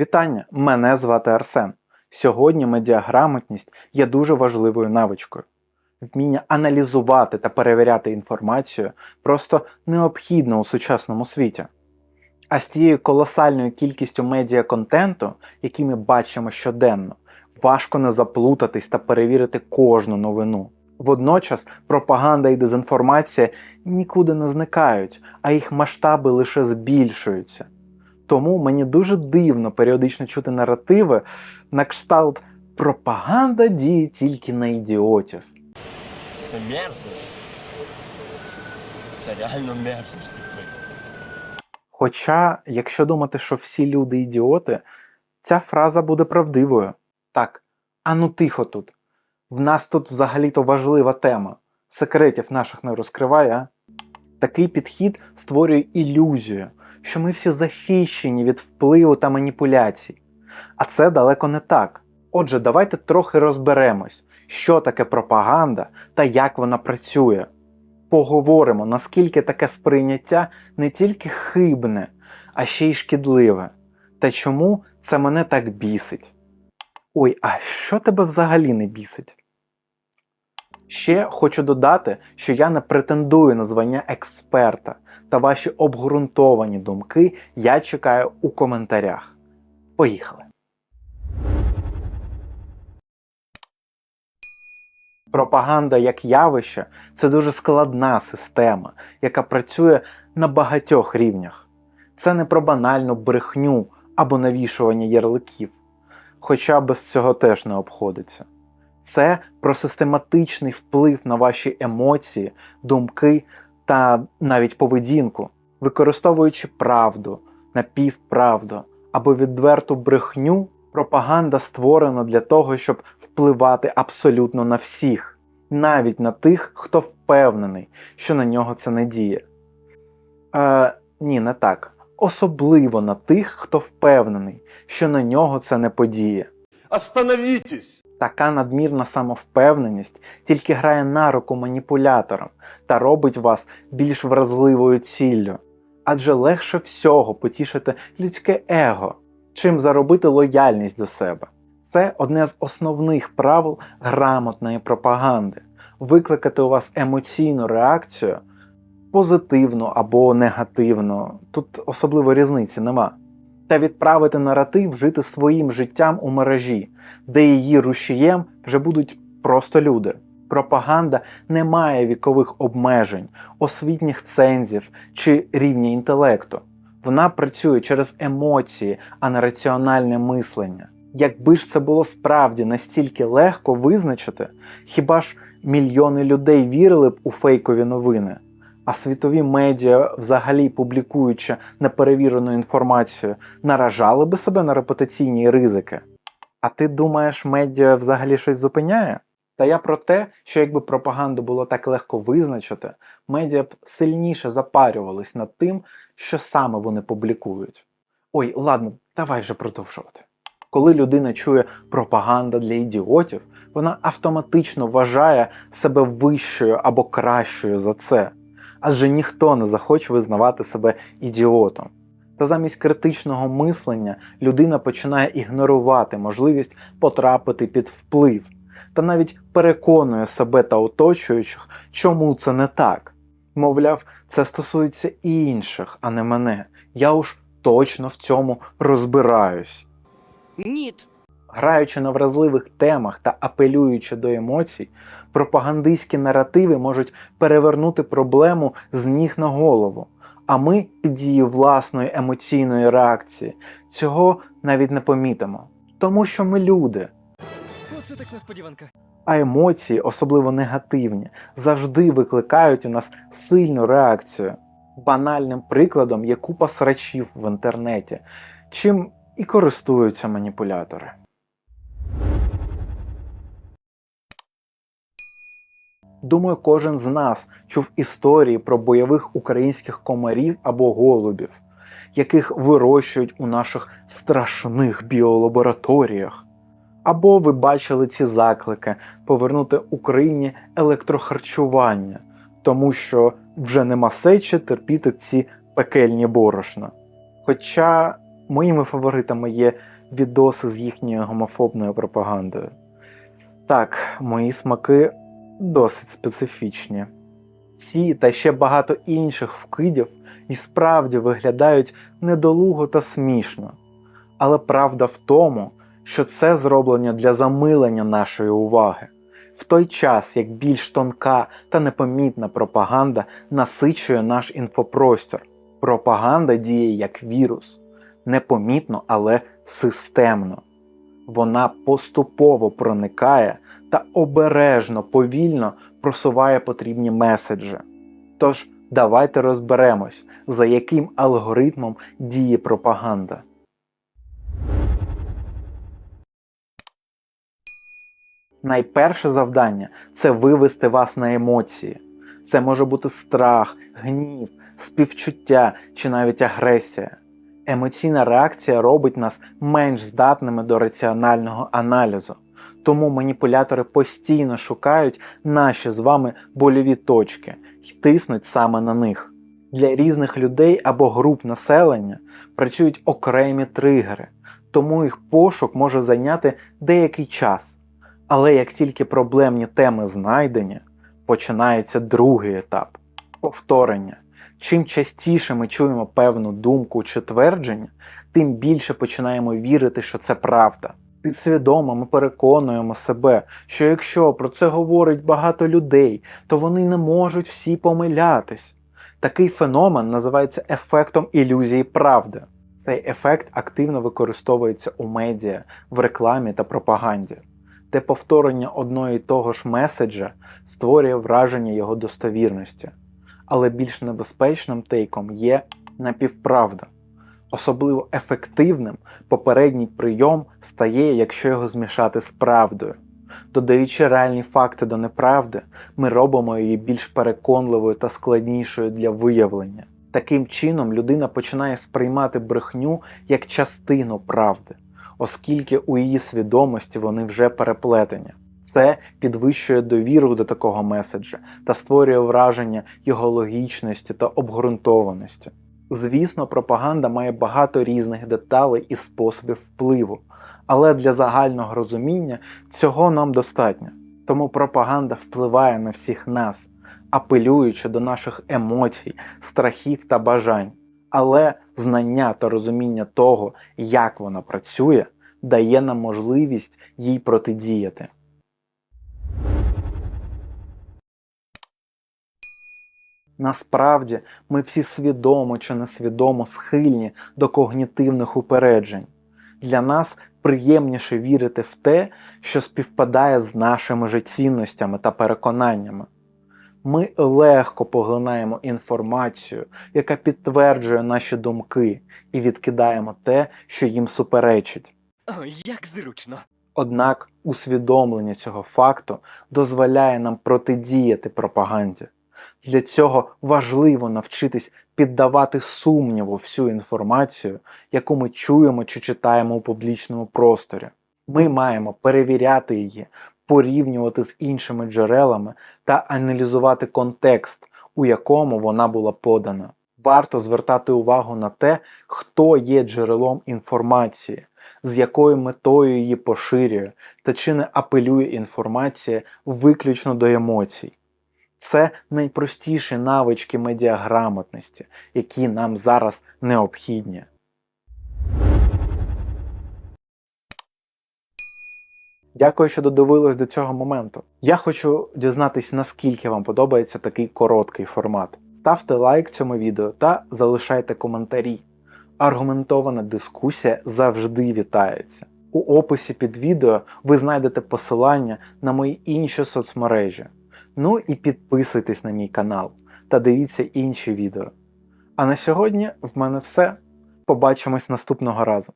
Вітання! Мене звати Арсен. Сьогодні медіаграмотність є дуже важливою навичкою. Вміння аналізувати та перевіряти інформацію просто необхідно у сучасному світі. А з тією колосальною кількістю медіаконтенту, який ми бачимо щоденно, важко не заплутатись та перевірити кожну новину. Водночас пропаганда і дезінформація нікуди не зникають, а їх масштаби лише збільшуються. Тому мені дуже дивно періодично чути наративи на кшталт пропаганда діє тільки на ідіотів. Це мерзость. Це реально мерзость, типу. Хоча, якщо думати, що всі люди ідіоти, ця фраза буде правдивою. Так, а ну тихо тут. В нас тут взагалі-то важлива тема. Секретів наших не розкриває, а? Такий підхід створює ілюзію, що ми всі захищені від впливу та маніпуляцій. А це далеко не так. Отже, давайте трохи розберемось, що таке пропаганда та як вона працює. Поговоримо, наскільки таке сприйняття не тільки хибне, а ще й шкідливе. Та чому це мене так бісить? Ой, а що тебе взагалі не бісить? Ще хочу додати, що я не претендую на звання експерта, та ваші обґрунтовані думки я чекаю у коментарях. Поїхали! Пропаганда як явище це дуже складна система, яка працює на багатьох рівнях. Це не про банальну брехню або навішування ярликів, хоча без цього теж не обходиться. Це про систематичний вплив на ваші емоції, думки та навіть поведінку, використовуючи правду, напівправду або відверту брехню, пропаганда створена для того, щоб впливати абсолютно на всіх, навіть на тих, хто впевнений, що на нього це не діє. Е, ні, не так. Особливо на тих, хто впевнений, що на нього це не подіє. Остановитесь! Така надмірна самовпевненість тільки грає на руку маніпуляторам та робить вас більш вразливою ціллю. Адже легше всього потішити людське его, чим заробити лояльність до себе. Це одне з основних правил грамотної пропаганди викликати у вас емоційну реакцію позитивну або негативну. Тут особливо різниці нема. Та відправити наратив жити своїм життям у мережі, де її рушієм вже будуть просто люди. Пропаганда не має вікових обмежень, освітніх цензів чи рівня інтелекту. Вона працює через емоції, а не раціональне мислення. Якби ж це було справді настільки легко визначити, хіба ж мільйони людей вірили б у фейкові новини? А світові медіа, взагалі публікуючи неперевірену інформацію, наражали би себе на репутаційні ризики. А ти думаєш, медіа взагалі щось зупиняє? Та я про те, що якби пропаганду було так легко визначити, медіа б сильніше запарювались над тим, що саме вони публікують. Ой, ладно, давай вже продовжувати. Коли людина чує пропаганда для ідіотів, вона автоматично вважає себе вищою або кращою за це адже ніхто не захоче визнавати себе ідіотом. Та замість критичного мислення людина починає ігнорувати можливість потрапити під вплив, та навіть переконує себе та оточуючих, чому це не так. Мовляв, це стосується інших, а не мене. Я уж точно в цьому розбираюсь. Ніт. Граючи на вразливих темах та апелюючи до емоцій, пропагандистські наративи можуть перевернути проблему з ніг на голову. А ми під дією власної емоційної реакції цього навіть не помітимо. Тому що ми люди, Оце так несподіванка. а емоції, особливо негативні, завжди викликають у нас сильну реакцію. Банальним прикладом є купа срачів в інтернеті, чим і користуються маніпулятори. Думаю, кожен з нас чув історії про бойових українських комарів або голубів, яких вирощують у наших страшних біолабораторіях. Або ви бачили ці заклики повернути Україні електрохарчування, тому що вже нема сечі терпіти ці пекельні борошна. Хоча Моїми фаворитами є відоси з їхньою гомофобною пропагандою. Так, мої смаки досить специфічні. Ці та ще багато інших вкидів і справді виглядають недолуго та смішно. Але правда в тому, що це зроблено для замилення нашої уваги, в той час як більш тонка та непомітна пропаганда насичує наш інфопростір. Пропаганда діє як вірус, непомітно, але системно. Вона поступово проникає та обережно, повільно просуває потрібні меседжі. Тож давайте розберемось, за яким алгоритмом діє пропаганда. Найперше завдання це вивести вас на емоції. Це може бути страх, гнів, співчуття чи навіть агресія. Емоційна реакція робить нас менш здатними до раціонального аналізу. Тому маніпулятори постійно шукають наші з вами больові точки і тиснуть саме на них. Для різних людей або груп населення працюють окремі тригери, тому їх пошук може зайняти деякий час. Але як тільки проблемні теми знайдені, починається другий етап повторення. Чим частіше ми чуємо певну думку чи твердження, тим більше починаємо вірити, що це правда. Підсвідомо ми переконуємо себе, що якщо про це говорить багато людей, то вони не можуть всі помилятись. Такий феномен називається ефектом ілюзії правди. Цей ефект активно використовується у медіа, в рекламі та пропаганді, де повторення одного і того ж меседжа створює враження його достовірності. Але більш небезпечним тейком є напівправда. Особливо ефективним попередній прийом стає, якщо його змішати з правдою. Додаючи реальні факти до неправди, ми робимо її більш переконливою та складнішою для виявлення. Таким чином, людина починає сприймати брехню як частину правди, оскільки у її свідомості вони вже переплетені. Це підвищує довіру до такого меседжа та створює враження його логічності та обґрунтованості. Звісно, пропаганда має багато різних деталей і способів впливу, але для загального розуміння цього нам достатньо. Тому пропаганда впливає на всіх нас, апелюючи до наших емоцій, страхів та бажань. Але знання та розуміння того, як вона працює, дає нам можливість їй протидіяти. Насправді, ми всі свідомо чи несвідомо схильні до когнітивних упереджень. Для нас приємніше вірити в те, що співпадає з нашими же цінностями та переконаннями. Ми легко поглинаємо інформацію, яка підтверджує наші думки, і відкидаємо те, що їм суперечить. О, як зручно. Однак усвідомлення цього факту дозволяє нам протидіяти пропаганді. Для цього важливо навчитись піддавати сумніву всю інформацію, яку ми чуємо чи читаємо у публічному просторі. Ми маємо перевіряти її, порівнювати з іншими джерелами та аналізувати контекст, у якому вона була подана. Варто звертати увагу на те, хто є джерелом інформації, з якою метою її поширює, та чи не апелює інформація виключно до емоцій. Це найпростіші навички медіаграмотності, які нам зараз необхідні. Дякую, що додивились до цього моменту. Я хочу дізнатись, наскільки вам подобається такий короткий формат. Ставте лайк цьому відео та залишайте коментарі. Аргументована дискусія завжди вітається. У описі під відео ви знайдете посилання на мої інші соцмережі. Ну і підписуйтесь на мій канал та дивіться інші відео. А на сьогодні в мене все. Побачимось наступного разу.